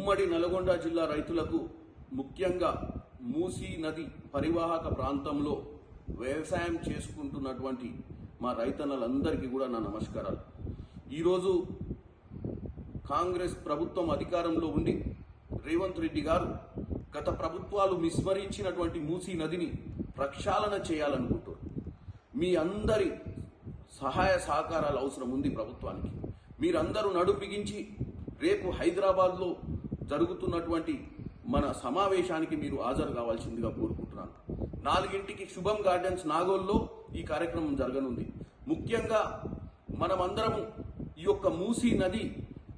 ఉమ్మడి నల్గొండ జిల్లా రైతులకు ముఖ్యంగా మూసీ నది పరివాహక ప్రాంతంలో వ్యవసాయం చేసుకుంటున్నటువంటి మా రైతన్నలందరికీ కూడా నా నమస్కారాలు. ఈరోజు కాంగ్రెస్ ప్రభుత్వం అధికారంలో ఉండి రేవంత్ రెడ్డి గారు గత ప్రభుత్వాలు విస్మరించినటువంటి మూసీ నదిని ప్రక్షాళన చేయాలనుకుంటారు మీ అందరి సహాయ సహకారాలు అవసరం ఉంది ప్రభుత్వానికి. మీరందరూ నడుపిగించి రేపు హైదరాబాద్లో జరుగుతున్నటువంటి మన సమావేశానికి మీరు హాజరు కావాల్సిందిగా కోరుకుంటున్నాను. నాలుగింటికి శుభం గార్డెన్స్ నాగోల్లో ఈ కార్యక్రమం జరగనుంది. ముఖ్యంగా మనమందరము ఈ యొక్క మూసీ నది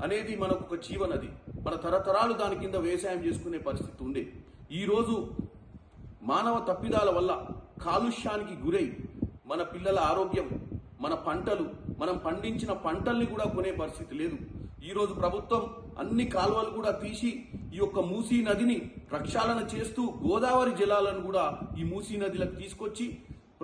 అనేది మనకు ఒక జీవనది మన తరతరాలు దాని కింద వ్యవసాయం చేసుకునే పరిస్థితి ఉండే. ఈరోజు మానవ తప్పిదాల వల్ల కాలుష్యానికి గురై మన పిల్లల ఆరోగ్యం మన పంటలు మనం పండించిన పంటల్ని కూడా కొనే పరిస్థితి లేదు. ఈరోజు ప్రభుత్వం అన్ని కాలువలు కూడా తీసి ఈ యొక్క మూసీ నదిని ప్రక్షాళన చేస్తూ గోదావరి జలాలను కూడా ఈ మూసీ నదిలకు తీసుకొచ్చి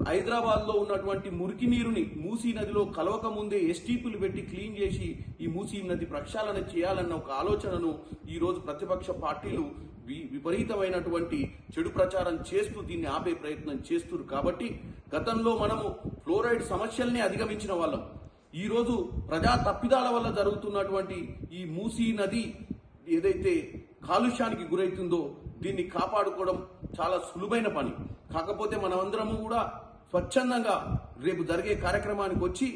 హైదరాబాద్లో ఉన్నటువంటి మురికి నీరుని మూసీ నదిలో కలవక ముందే ఎస్టీపీలు పెట్టి క్లీన్ చేసి ఈ మూసీ నది ప్రక్షాళన చేయాలన్న ఒక ఆలోచనను ఈ రోజు ప్రతిపక్ష పార్టీలు వి- విపరీతమైనటువంటి చెడు ప్రచారం చేస్తూ దీన్ని ఆపే ప్రయత్నం చేస్తున్నారు కాబట్టి గతంలో మనము ఫ్లోరైడ్ సమస్యల్ని అధిగమించిన వాళ్ళం. ఈరోజు ప్రజా తప్పిదాల వల్ల జరుగుతున్నటువంటి ఈ మూసీ నది ఏదైతే కాలుష్యానికి గురవుతుందో దీన్ని కాపాడుకోవడం చాలా సులువైన పని. కాకపోతే మనమందరము కూడా స్వచ్ఛందంగా రేపు జరిగే కార్యక్రమానికి వచ్చి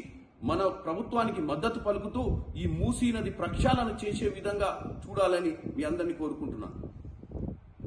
మన ప్రభుత్వానికి మద్దతు పలుకుతూ ఈ మూసీ నది ప్రక్షాళన చేసే విధంగా చూడాలని మీ అందరినీ కోరుకుంటున్నాను.